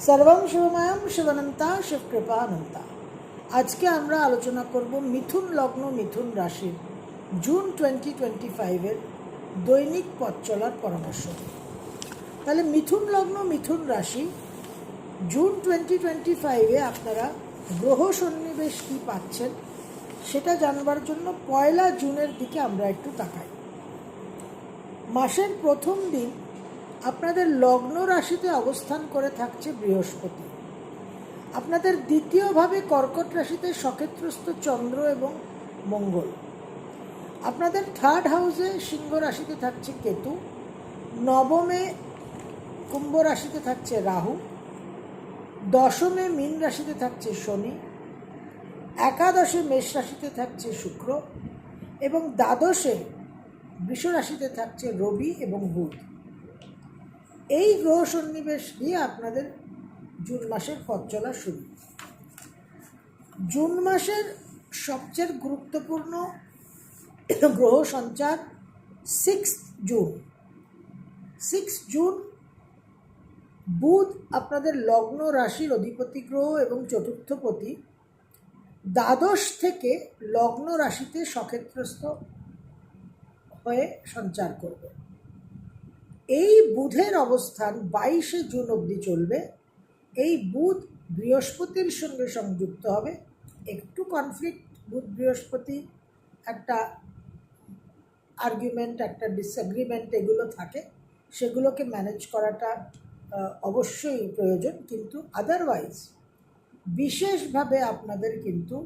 সর্বম শিবময়ম শিবনন্তা শিবকৃপানন্তা আজকে আমরা আলোচনা করব মিথুন লগ্ন, মিথুন রাশির জুন টোয়েন্টি টোয়েন্টি ফাইভের দৈনিক পথ চলার পরামর্শ তাহলে মিথুন লগ্ন, মিথুন রাশি, জুন টোয়েন্টি টোয়েন্টি ফাইভে আপনারা গ্রহ সন্নিবেশ কী পাচ্ছেন সেটা জানবার জন্য পয়লা জুনের দিকে আমরা একটু তাকাই। মাসের প্রথম দিন আপনাদের লগ্ন রাশিতে অবস্থান করে থাকছে বৃহস্পতি। আপনাদের দ্বিতীয়ভাবে কর্কট রাশিতে সক্ষেত্রস্থ চন্দ্র এবং মঙ্গল। আপনাদের থার্ড হাউসে সিংহ রাশিতে থাকছে কেতু। নবমে কুম্ভ রাশিতে থাকছে রাহু। দশমে মীন রাশিতে থাকছে শনি। একাদশে মেষ রাশিতে থাকছে শুক্র। এবং দ্বাদশে বৃষ রাশিতে থাকছে রবি এবং বুধ। এই গ্রহ সন্নিবেশ দিয়ে আপনাদের জুন মাসের পথ চলা শুরু। জুন মাসের সবচেয়ে গুরুত্বপূর্ণ গ্রহ সঞ্চার সিক্স জুন। সিক্স জুন বুধ আপনাদের লগ্ন রাশির অধিপতি গ্রহ এবং চতুর্থপতি দ্বাদশ থেকে লগ্ন রাশিতে সক্ষেত্রস্থ হয়ে সঞ্চার করবে। এই বুধের অবস্থান বাইশে জুন অবধি চলবে। এই বুধ বৃহস্পতির সঙ্গে সংযুক্ত হবে। একটু কনফ্লিক্ট বুধ বৃহস্পতি একটা আর্গুমেন্ট একটা ডিসএগ্রিমেন্ট এগুলো থাকে। সেগুলোকে ম্যানেজ করাটা অবশ্যই প্রয়োজন। কিন্তু আদারওয়াইজ বিশেষভাবে আপনাদের কিন্তু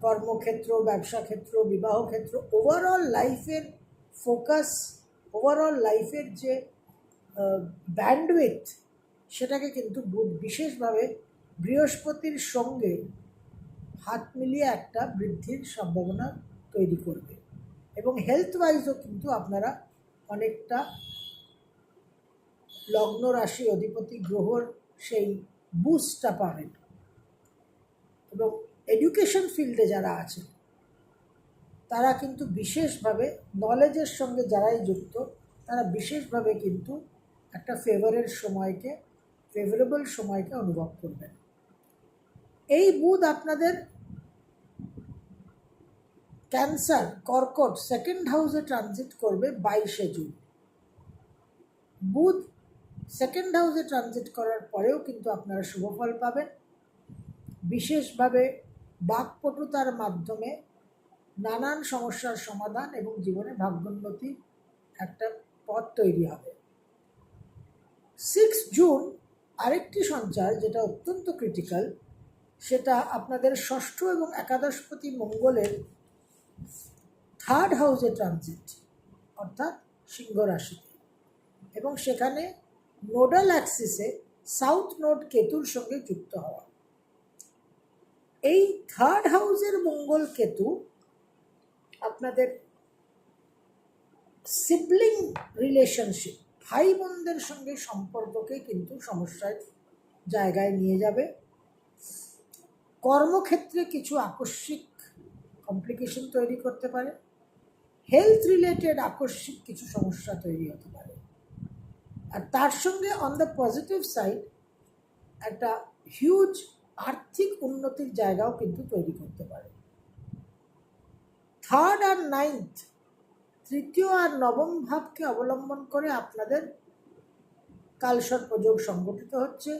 কর্মক্ষেত্র ব্যবসা ক্ষেত্র বিবাহ ক্ষেত্র ওভারঅল লাইফের ফোকাস ওভারঅল লাইফের যে ব্যান্ডউইথ সেটাকে কিন্তু বুধ বিশেষভাবে বৃহস্পতির সঙ্গে হাত মিলিয়ে একটা বৃদ্ধির সম্ভাবনা তৈরি করবে। এবং হেলথ ওয়াইজও কিন্তু আপনারা অনেকটা লগ্ন রাশি, অধিপতি গ্রহর সেই বুস্টটা পাবেন। এবং এডুকেশন ফিল্ডে যারা আছেন তারা কিন্তু বিশেষভাবে নলেজের সঙ্গে যারাই যুক্ত, তারা বিশেষভাবে কিন্তু একটা ফেভারের সময়কে ফেভারেবল সময়কে অনুভব করবেন। এই বুধ আপনাদের ক্যান্সার কর্কট সেকেন্ড হাউসে ট্রানজিট করবে বাইশে জুন। বুধ সেকেন্ড হাউসে ট্রানজিট করার পরেও কিন্তু আপনারা শুভফল পাবেন। বিশেষভাবে বাকপটুতার মাধ্যমে নানান সমস্যার সমাধান এবং জীবনে ভাগ্যোন্নতির একটা পথ তৈরি হবে। সিক্স জুন আরেকটি সঞ্চার যেটা অত্যন্ত ক্রিটিক্যাল সেটা আপনাদের ষষ্ঠ এবং একাদশপতি মঙ্গলের থার্ড হাউসে ট্রানজিট অর্থাৎ সিংহ রাশিতে। এবং সেখানে নোডাল অ্যাক্সিসে সাউথ নোড কেতুর সঙ্গে যুক্ত হওয়া। এই থার্ড হাউসের মঙ্গল কেতু আপনাদের সিবলিং রিলেশনশিপ ভাই বোনদের সঙ্গে সম্পর্ককে কিন্তু সমস্যার জায়গায় নিয়ে যাবে। কর্মক্ষেত্রে কিছু আকস্মিক কমপ্লিকেশন তৈরি করতে পারে। হেলথ রিলেটেড আকস্মিক কিছু সমস্যা তৈরি হতে পারে। আর তার সঙ্গে অন দ্য পজিটিভ সাইড একটা হিউজ আর্থিক উন্নতির জায়গাও কিন্তু তৈরি করতে পারে। থার্ড আর নাইন্থ, তৃতীয় আর নবম ভাবকে অবলম্বন করে আপনাদের কালসর্পযোগ সংগঠিত হচ্ছে।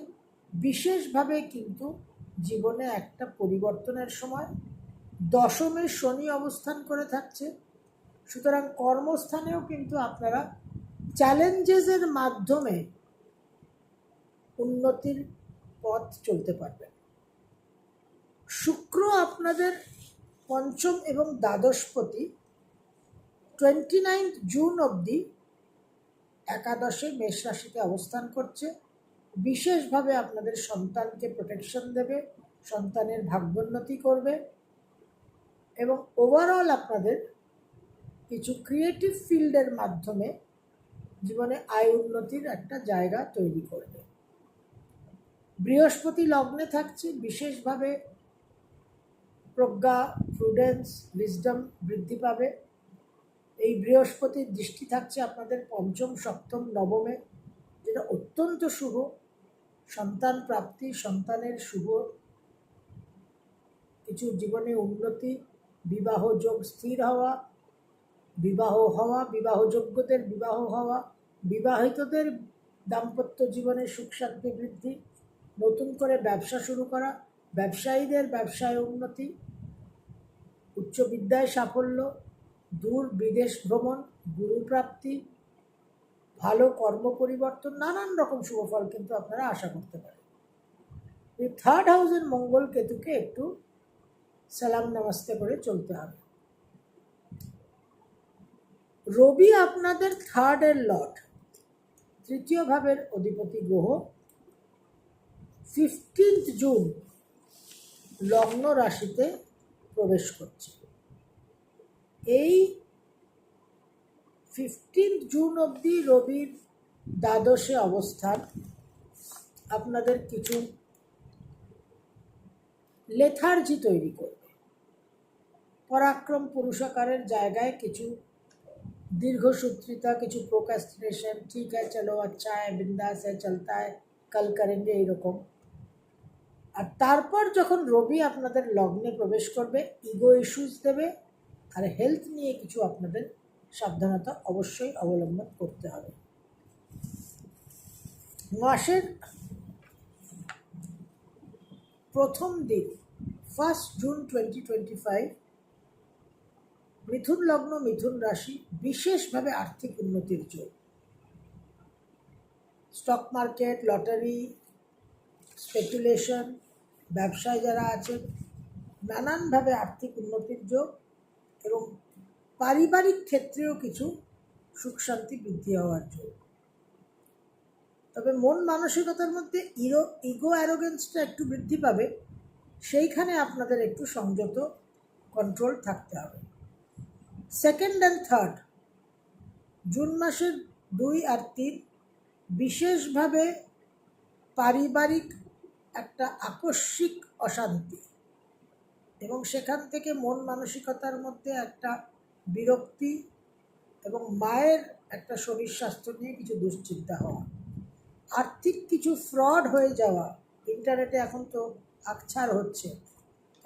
বিশেষভাবে কিন্তু জীবনে একটা পরিবর্তনের সময়। দশমে শনি অবস্থান করে থাকছে। সুতরাং কর্মস্থানেও কিন্তু আপনারা চ্যালেঞ্জেসের মাধ্যমে উন্নতির পথ চলতে পারবেন। শুক্র আপনাদের পঞ্চম এবং দ্বাদশপতি টোয়েন্টি নাইন্থ জুন অবধি একাদশে মেষ রাশিতে অবস্থান করছে। বিশেষভাবে আপনাদের সন্তানকে প্রোটেকশন দেবে, সন্তানের ভাগ্যোন্নতি করবে এবং ওভারঅল আপনাদের কিছু ক্রিয়েটিভ ফিল্ডের মাধ্যমে জীবনে আয় উন্নতির একটা জায়গা তৈরি করবে। বৃহস্পতি লগ্নে থাকছে, বিশেষভাবে প্রজ্ঞা প্রুডেন্স উইজডম বৃদ্ধি পাবে। এই বৃহস্পতির দৃষ্টি থাকছে আপনাদের পঞ্চম, সপ্তম, নবমে, যেটা অত্যন্ত শুভ। সন্তান প্রাপ্তি, সন্তানের শুভ। কিছু জীবনে উন্নতি, বিবাহ যোগ স্থির হওয়া, বিবাহ হওয়া বিবাহযোগ্যদের বিবাহ হওয়া, বিবাহিতদের দাম্পত্য জীবনে সুখ শান্তি বৃদ্ধি, নতুন করে ব্যবসা শুরু করা, ব্যবসায়ীদের ব্যবসায় উন্নতি উচ্চ বিদ্যায় সাফল্য, দূর বিদেশ ভ্রমণ, গুরুপ্রাপ্তি, ভালো কর্ম পরিবর্তন নানান রকম শুভফল কিন্তু আপনারা আশা করতে পারেন। এই থার্ড হাউসের মঙ্গল কেতুকে একটু সালাম নমস্তে করে চলতে হবে। রবি আপনাদের থার্ডের লর্ড, তৃতীয় ভাবের অধিপতি গ্রহ ফিফটিন্থ জুন লগ্ন রাশিতে প্রবেশ করছে। এই ফিফটিন জুন অবধি রবির দ্বাদশে অবস্থান। আপনাদের কিছু লেথার্জি তৈরি করবে। পরাক্রম পুরুষাকারের জায়গায় কিছু দীর্ঘসূত্রিতা, কিছু প্রোকাস্টিনেশন ঠিক আছে চলো আচ্ছা হ্যাঁ, বিন্দাস হ্যাঁ চলতা হ্যাঁ কল করেন এইরকম। আর তারপর যখন রবি আপনাদের লগ্নে প্রবেশ করবে ইগো ইস্যুস দেবে, আর হেলথ নিয়ে কিছু আপনাদের সাবধানতা অবশ্যই অবলম্বন করতে হবে। মাসের প্রথম দিন first June twenty twenty five মিথুন লগ্ন, মিথুন রাশি, বিশেষভাবে আর্থিক উন্নতির যোগ স্টক মার্কেট, লটারি স্পেকুলেশন ব্যবসায় যারা আছেন, নানানভাবে আর্থিক উন্নতির যোগ এবং পারিবারিক ক্ষেত্রেও কিছু সুখ শান্তি বৃদ্ধি হওয়ার যোগ। তবে মন মানসিকতার মধ্যে ইরো, ইগো অ্যারোগেন্সটা একটু বৃদ্ধি পাবে, সেইখানে আপনাদের একটু সংযত কন্ট্রোল থাকতে হবে। সেকেন্ড অ্যান্ড থার্ড, জুন মাসের দুই আর তিন, বিশেষভাবে পারিবারিক একটা আকস্মিক অশান্তি। এবং সেখান থেকে মন মানসিকতার মধ্যে একটা বিরক্তি এবং মায়ের একটা শরীর স্বাস্থ্য নিয়ে কিছু দুশ্চিন্তা হওয়া। আর্থিক কিছু ফ্রড হয়ে যাওয়া। ইন্টারনেটে এখন তো আকছার হচ্ছে।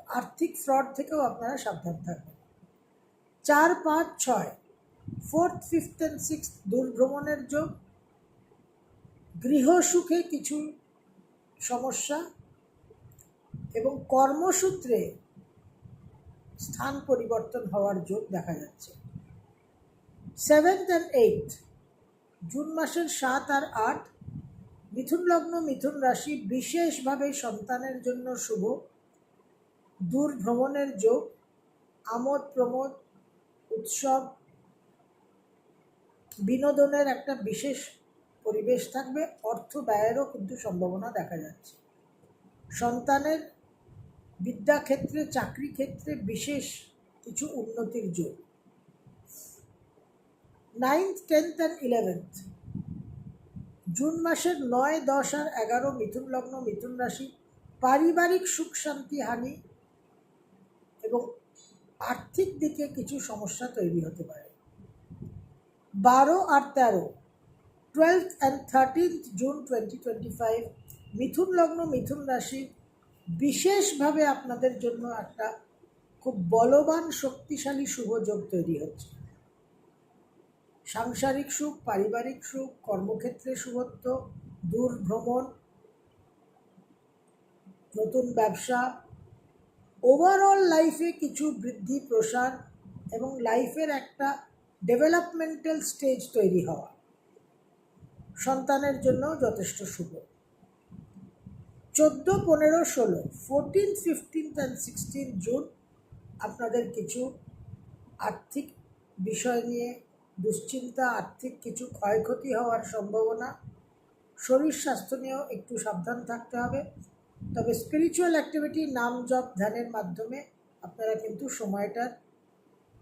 আর্থিক ফ্রড থেকেও আপনারা সাবধান থাকবেন। চার, পাঁচ, ছয়, ফোর্থ, ফিফথ অ্যান্ড সিক্স দূরভ্রমণের যোগ। গৃহসুখে কিছু সমস্যা এবং কর্মসূত্রে স্থান পরিবর্তন হওয়ার যোগ দেখা যাচ্ছে। সেভেন্থ অ্যান্ড এইট জুন মাসের সাত আর আট, মিথুন লগ্ন, মিথুন রাশি বিশেষভাবে সন্তানের জন্য শুভ। দূর ভ্রমণের যোগ, আমোদ প্রমোদ, উৎসব, বিনোদনের একটা বিশেষ পরিবেশ থাকবে, অর্থ ব্যয়েরও কিন্তু সম্ভাবনা দেখা যাচ্ছে। সন্তানের বিদ্যাক্ষেত্রে চাকরি ক্ষেত্রে বিশেষ কিছু উন্নতির যোগ ninth tenth and eleventh June মাসের নয়, দশ আর এগারো মিথুন লগ্ন, মিথুন রাশি, পারিবারিক সুখ, শান্তি, হানি এবং আর্থিক দিকে কিছু সমস্যা তৈরি হতে পারে। বারো আর তেরো। Twelfth and thirteenth June twenty twenty five মিথুন লগ্ন, মিথুন রাশি, বিশেষভাবে আপনাদের জন্য একটা খুব বলবান, শক্তিশালী শুভ যোগ তৈরি হচ্ছে। সাংসারিক সুখ, পারিবারিক সুখ, কর্মক্ষেত্রে শুভত্ব, দূর ভ্রমণ, নতুন ব্যবসা ওভারঅল লাইফে কিছু বৃদ্ধি, প্রসার এবং লাইফের একটা ডেভেলপমেন্টাল স্টেজ তৈরি হওয়া। সন্তানের জন্য যথেষ্ট শুভ। চোদ্দ, পনেরো, ষোলো fourteen fifteenth and sixteen June আপনাদের কিছু আর্থিক বিষয় নিয়ে দুশ্চিন্তা, আর্থিক কিছু ক্ষয়ক্ষতি হওয়ার সম্ভাবনা, শরীর স্বাস্থ্য নিয়েও একটু সাবধান থাকতে হবে। তবে স্পিরিচুয়াল অ্যাক্টিভিটি নাম জপ, ধ্যানের মাধ্যমে আপনারা কিন্তু সময়টার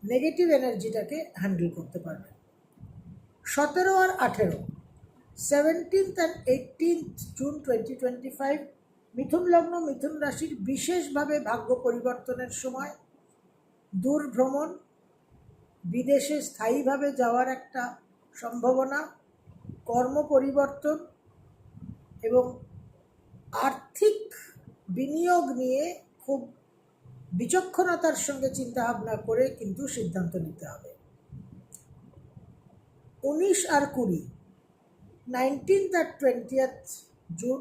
নেগেটিভ এনার্জিটাকে হ্যান্ডেল করতে পারবেন। সতেরো আর আঠেরো seventeenth and eighteenth June twenty twenty five মিথুন লগ্ন, মিথুন রাশির বিশেষভাবে ভাগ্য পরিবর্তনের সময়, দূর ভ্রমণ, বিদেশে স্থায়ীভাবে যাওয়ার একটা সম্ভাবনা, কর্ম পরিবর্তন এবং আর্থিক বিনিয়োগ নিয়ে খুব বিচক্ষণতার সঙ্গে চিন্তা ভাবনা করে কিন্তু সিদ্ধান্ত নিতে হবে। উনিশ আর কুড়ি নাইনটিন্থ আর টোয়েন্টিয়েথ জুন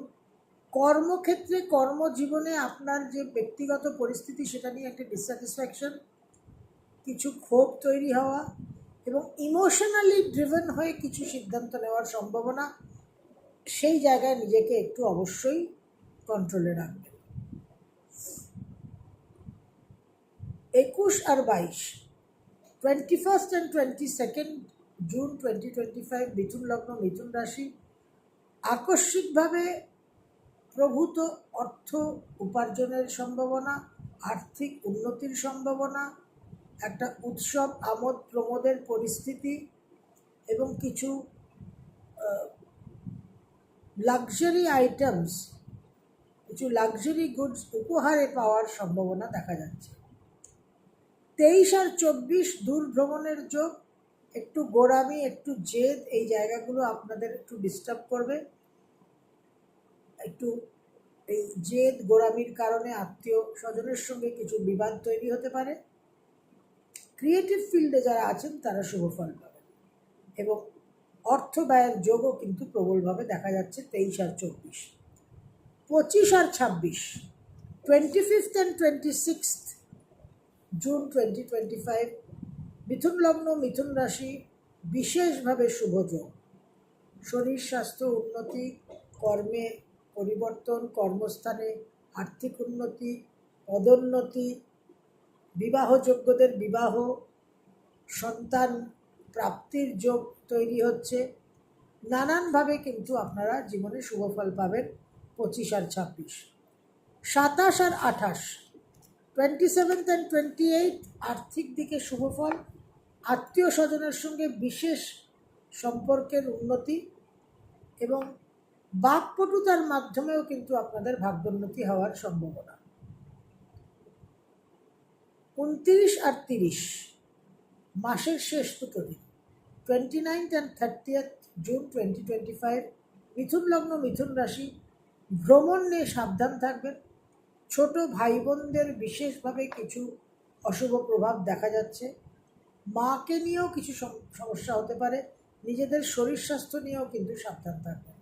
কর্মক্ষেত্রে, কর্মজীবনে আপনার যে ব্যক্তিগত পরিস্থিতি, সেটা নিয়ে একটা ডিসস্যাটিসফ্যাকশন কিছু ক্ষোভ তৈরি হওয়া এবং ইমোশনালি ড্রিভেন হয়ে কিছু সিদ্ধান্ত নেওয়ার সম্ভাবনা, সেই জায়গায় নিজেকে একটু অবশ্যই কন্ট্রোলে রাখবেন। একুশ আর বাইশ twenty first and twenty second June twenty twenty five মিথুন লগ্ন, মিথুন রাশি, আকস্মিকভাবে প্রভূত অর্থ উপার্জনের সম্ভাবনা, আর্থিক উন্নতির সম্ভাবনা, একটা উৎসব, আমোদ, প্রমোদের পরিস্থিতি এবং কিছু লাক্সারি আইটেমস কিছু লাক্সারি গুডস উপহারে পাওয়ার সম্ভাবনা দেখা যাচ্ছে। তেইশ আর চব্বিশ দূর ভ্রমণের যোগ একটু গোড়ামি, একটু জেদ, এই জায়গাগুলো আপনাদের একটু ডিস্টার্ব করবে। একটু এই জেদ, গোড়ামির কারণে আত্মীয় স্বজনের সঙ্গে কিছু বিবাদ তৈরি হতে পারে। ক্রিয়েটিভ ফিল্ডে যারা আছেন, তারা শুভ ফল পাবেন। এবং অর্থ ব্যয়ের যোগও কিন্তু প্রবলভাবে দেখা যাচ্ছে তেইশ আর চব্বিশ। পঁচিশ আর ছাব্বিশ। Twenty fifth and twenty sixth June twenty twenty five মিথুন লগ্ন, মিথুন রাশি, বিশেষভাবে শুভ যোগ। শরীর স্বাস্থ্য উন্নতি, কর্মে পরিবর্তন, কর্মস্থানে আর্থিক উন্নতি, পদোন্নতি, বিবাহযোগ্যদের বিবাহ, সন্তান প্রাপ্তির যোগ তৈরি হচ্ছে। নানানভাবে কিন্তু আপনারা জীবনে শুভ ফল পাবেন পঁচিশ আর ছাব্বিশ। সাতাশ আর আঠাশ twenty seventh and twenty eight আর্থিক দিকে শুভ ফল আত্মীয় স্বজনের সঙ্গে বিশেষ সম্পর্কের উন্নতি এবং বাকপটুতার মাধ্যমেও কিন্তু আপনাদের ভাগ্যোন্নতি হওয়ার সম্ভাবনা। উনত্রিশ আর তিরিশ মাসের শেষ দুটো দিন twenty ninth and thirtieth June twenty twenty five মিথুন লগ্ন, মিথুন রাশি, ভ্রমণ নিয়ে সাবধান থাকবেন। ছোট ভাই বোনদের বিশেষভাবে কিছু অশুভ প্রভাব দেখা যাচ্ছে। মাকে নিয়েও কিছু সম- সমস্যা হতে পারে। নিজেদের শরীর স্বাস্থ্য নিয়েও কিন্তু সাবধান থাকবেন।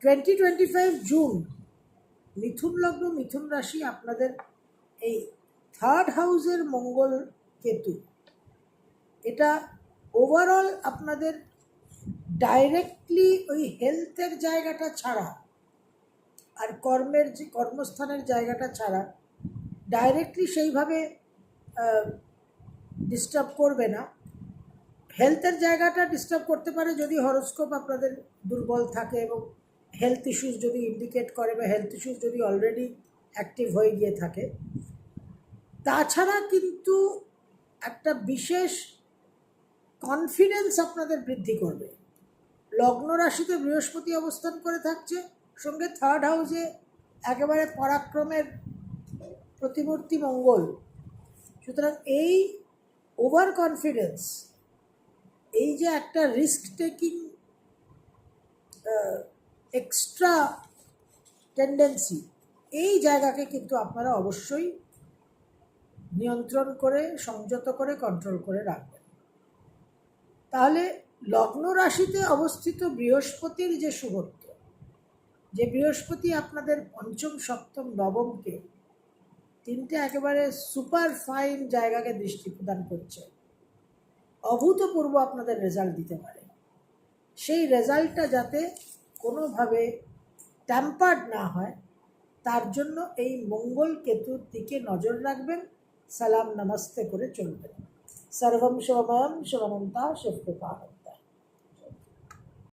টোয়েন্টি টোয়েন্টি ফাইভ জুন, মিথুন লগ্ন, মিথুন রাশি আপনাদের এই থার্ড হাউসের মঙ্গল কেতু। এটা ওভারঅল আপনাদের ডাইরেক্টলি ওই হেলথের জায়গাটা ছাড়া আর কর্মের যে, কর্মস্থানের জায়গাটা ছাড়া ডাইরেক্টলি সেইভাবে ডিস্টার্ব করবে না। হেলথের জায়গাটা ডিস্টার্ব করতে পারে যদি হরস্কোপ আপনাদের দুর্বল থাকে এবং হেলথ ইস্যুস যদি ইন্ডিকেট করে বা হেলথ ইস্যুস যদি অলরেডি অ্যাক্টিভ হয়ে গিয়ে থাকে। তাছাড়া কিন্তু একটা বিশেষ কনফিডেন্স আপনাদের বৃদ্ধি করবে। লগ্ন রাশিতে বৃহস্পতি অবস্থান করে থাকছে, সঙ্গে থার্ড হাউসে একেবারে পরাক্রমের প্রতিমূর্তি মঙ্গল। সুতরাং এই ওভার কনফিডেন্স এই যে একটা রিস্ক টেকিং এক্সট্রা টেন্ডেন্সি এই জায়গাকে কিন্তু আপনারা অবশ্যই নিয়ন্ত্রণ করে, সংযত করে কন্ট্রোল করে রাখবেন। তাহলে লগ্ন রাশিতে অবস্থিত বৃহস্পতির যে শুভত্ব যে বৃহস্পতি আপনাদের পঞ্চম, সপ্তম, নবমকে তিনটে একেবারে সুপার ফাইন জায়গাকে দৃষ্টি প্রদান করছে। অভূতপূর্ব আপনাদের রেজাল্ট দিতে পারে। সেই রেজাল্টটা যাতে কোনোভাবে ট্যাম্পার্ড না হয়, তার জন্য এই মঙ্গল কেতুর দিকে নজর রাখবেন, সালাম নমস্তে করে চলবেন। সর্বম শোভম শোভনন্তা শিবকৃপা